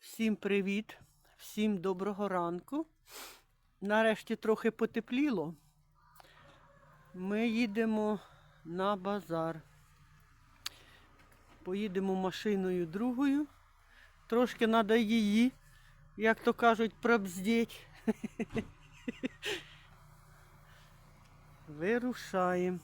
Всім привіт, всім доброго ранку. Нарешті трохи потепліло. Ми їдемо на базар. Поїдемо машиною другою. Трошки треба її, як то кажуть, пробздіть. Вирушаємо.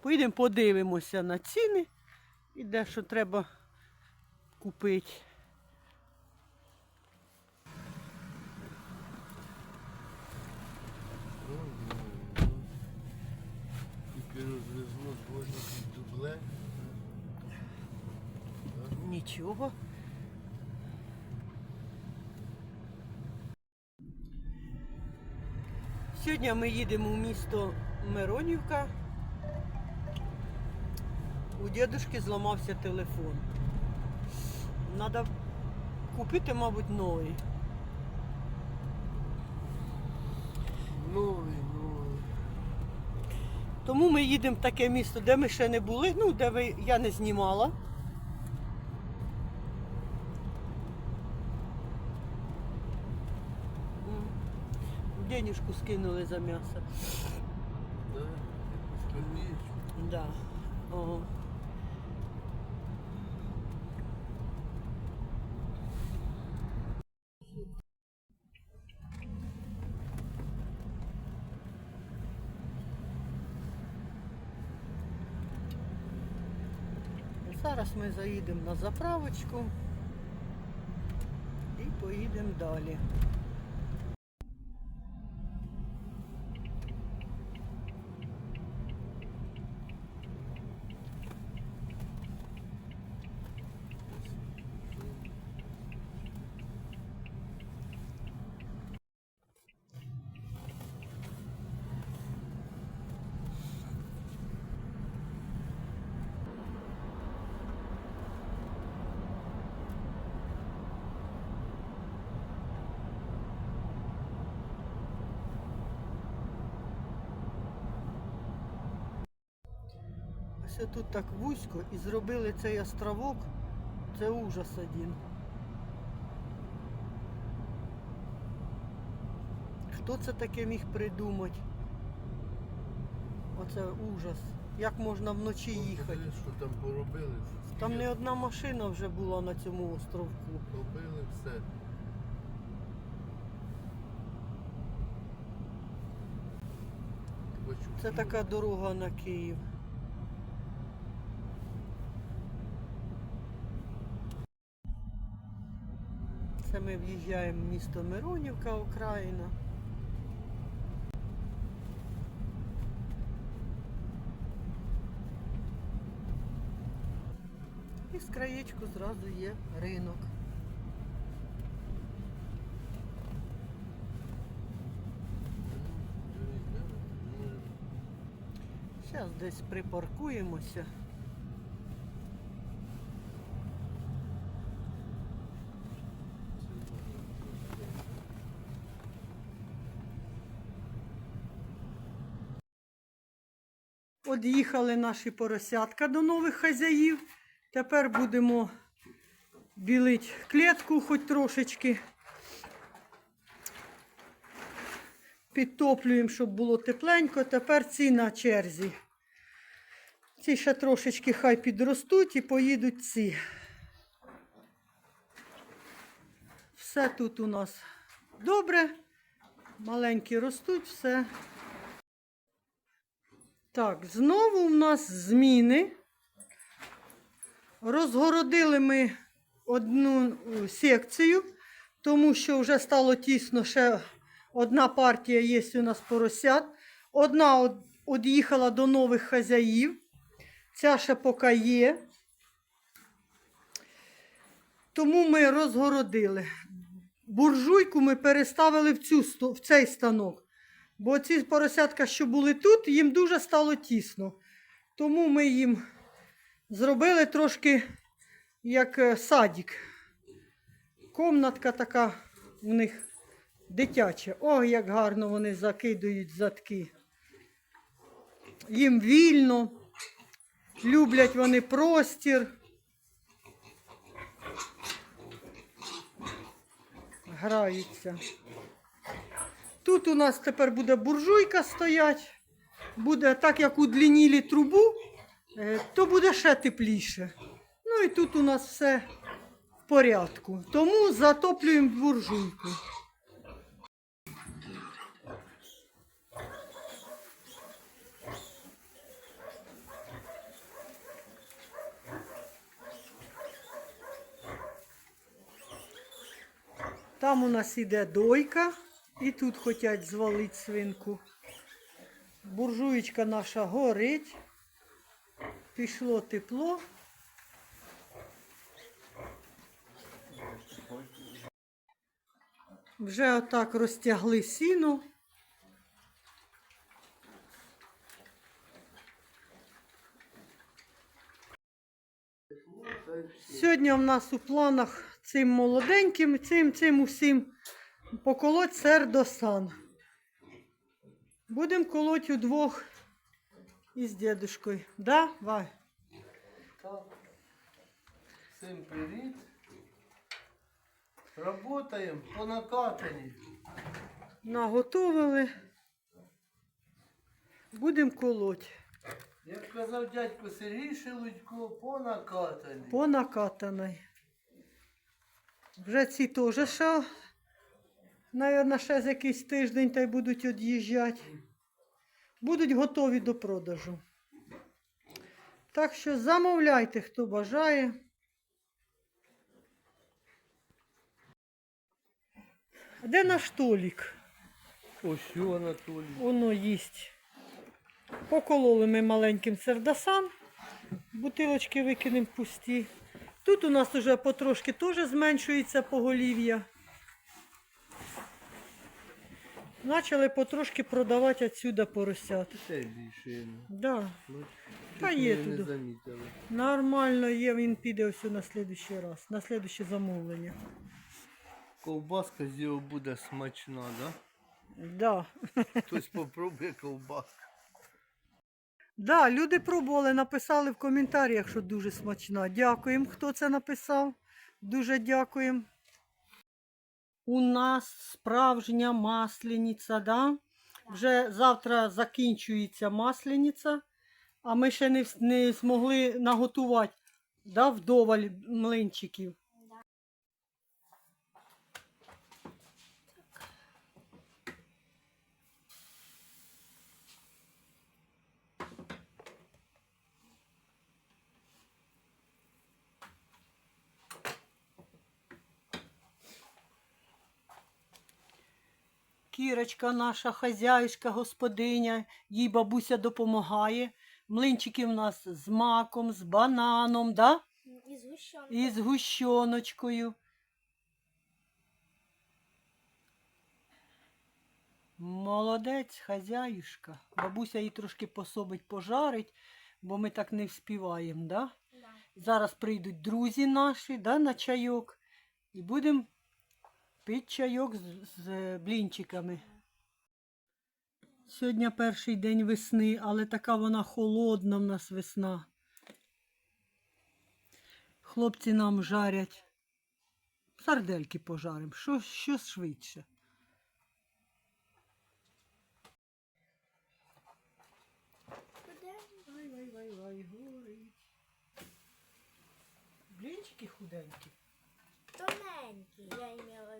Поїдемо, подивимося на ціни і де що треба купити. Тільки розвезло дворник дубле. Нічого. Сьогодні ми їдемо в місто Миронівка. У дідушки зламався телефон. Треба купити, мабуть, новий. Новий, новий. Тому ми їдемо в таке місто, де ми ще не були, ну, де ви, я не знімала. Денежку скинули за м'ясо. Да? Да. Ого. Зараз ми заїдемо на заправочку і поїдемо далі. Все тут так вузько і зробили цей островок. Це ужас один. Хто це таке міг придумати? Оце ужас. Як можна вночі їхати? Що там поробили? Там не одна машина вже була на цьому островку. Побили все. Це така дорога на Київ. Ми в'їжджаємо в місто Миронівка, Україна. І з краєчку зразу є ринок. Зараз десь припаркуємося. От їхали наші поросятка до нових хазяїв. Тепер будемо білити клітку хоч трошечки. Підтоплюємо, щоб було тепленько. Тепер ці на черзі. Ці ще трошечки хай підростуть і поїдуть ці. Все тут у нас добре. Маленькі ростуть, все. Так, знову у нас зміни. Розгородили ми одну е, секцію, тому що вже стало тісно ще одна партія є у нас поросят. Одна од- од'їхала до нових хазяїв. Ця ще поки є. Тому ми розгородили. Буржуйку ми переставили в, цю, в цей станок. Бо ці поросятка, що були тут, їм дуже стало тісно. Тому ми їм зробили трошки як е, садік. Комнатка така у них дитяча. Ох, як гарно вони закидують задки. Їм вільно, люблять вони простір. Граються. Тут у нас тепер буде буржуйка стоять. Буде так, як удлінілі трубу, е, то буде ще тепліше. Ну і тут у нас все в порядку. Тому затоплюємо буржуйку. Там у нас іде дойка, і тут хочуть звалити свинку. Буржуєчка наша горить. Пішло тепло. Вже отак розтягли сіно. Сьогодні в нас у планах цим молоденьким, цим, цим усім поколоть сердосан. Будемо колоть удвох із дедушкою. Да, Вай? Всім привіт. Работаємо по накатанні. Наготовили. Будемо колоть. Як казав дядько Сергій Шелудько, по накатанні. По накатаної. Вже ці теж ще, мабуть, ще за якийсь тиждень та й будуть від'їжджати. Будуть готові до продажу. Так що замовляйте, хто бажає. А Де наш Толік? Ось Анатолій. Воно їсть. Покололи ми маленьким сердасан. Бутилочки викинемо пусті. Тут у нас уже потрошки теж зменшується поголів'я. Почали потрошки продавати відсюди поросят. Більше. Да. Ну, Та щось є ми не замітили. Нормально є, він піде ось на слідуючий раз, на слідуюче замовлення. Ковбаска з його буде смачна, да? Да. Хтось попробує ковбаску. Да, люди пробували, написали в коментарях, що дуже смачна. Дякуємо, хто це написав. Дуже дякуємо. У нас справжня маслениця, да? Вже завтра закінчується маслениця, а ми ще не, не змогли наготувати да, вдоволь млинчиків. Кірочка наша хазяюшка, господиня, їй бабуся допомагає. Млинчики в нас з маком, з бананом, да? І з гущоночкою. Молодець, хазяюшка. Бабуся її трошки пособить, пожарить, бо ми так не вспіваємо, да? Да. Зараз прийдуть друзі наші да, на чайок і будемо пити чайок з, з блінчиками. Сьогодні перший день весни, але така вона холодна в нас весна. Хлопці нам жарять. Сардельки пожаримо. Що, що швидше. Блінчики худенькі. Тоненький, я имела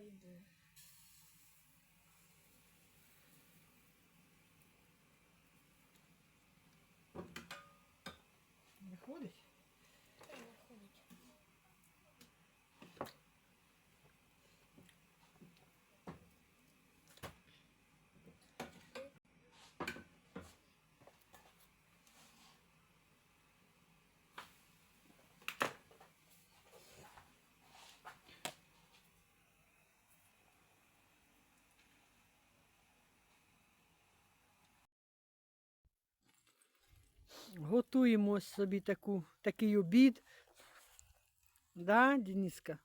Готуємо ось собі таку, такий обід. Да, Дениска?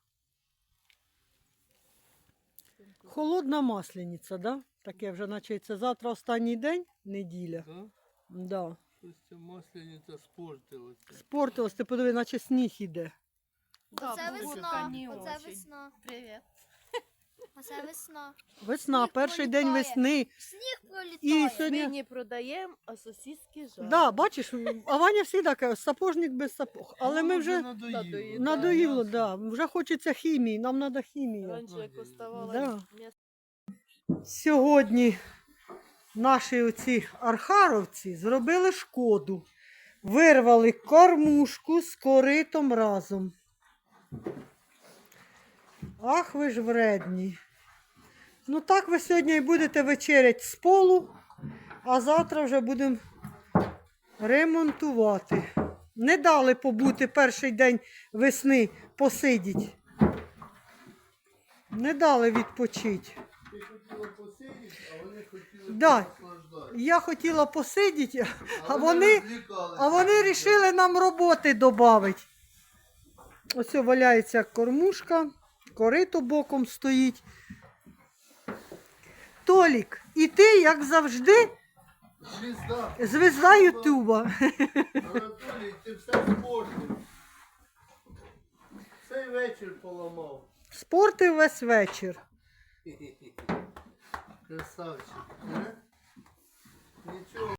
Холодна маслениця, да? Таке вже наче це завтра останній день, неділя. Да? Да. Щось ця масляниця спортилася. Спортилось, ти подиви, наче сніг іде. Оце весна. Оце весна. Привет. Оце весна. Весна, Сніг перший день весни. Сніг І пролітає. сьогодні. Ми не продаємо, а сосиски жаримо. Да, бачиш, а Ваня завжди каже, сапожник без сапог. Але ми вже надоїло. надоїло. да, вже хочеться хімії, нам треба хімія. Раніше як оставалось Да. Сьогодні наші оці архаровці зробили шкоду. Вирвали кормушку з коритом разом. Ах, ви ж вредні. Ну так ви сьогодні і будете вечерять з полу, а завтра вже будемо ремонтувати. Не дали побути перший день весни посидіть. Не дали відпочити. Ти хотіла посидіти, а вони хотіли Да. Я хотіла посидіти, а вони а вони вирішили нам роботи додати. Ось валяється кормушка, корито боком стоїть. Толік, і ти, як завжди, Звізда. звезда Ютуба. Анатолій, ти все спортив. Цей вечір поламав. Спортив весь вечір. Красавчик. е? Нічого.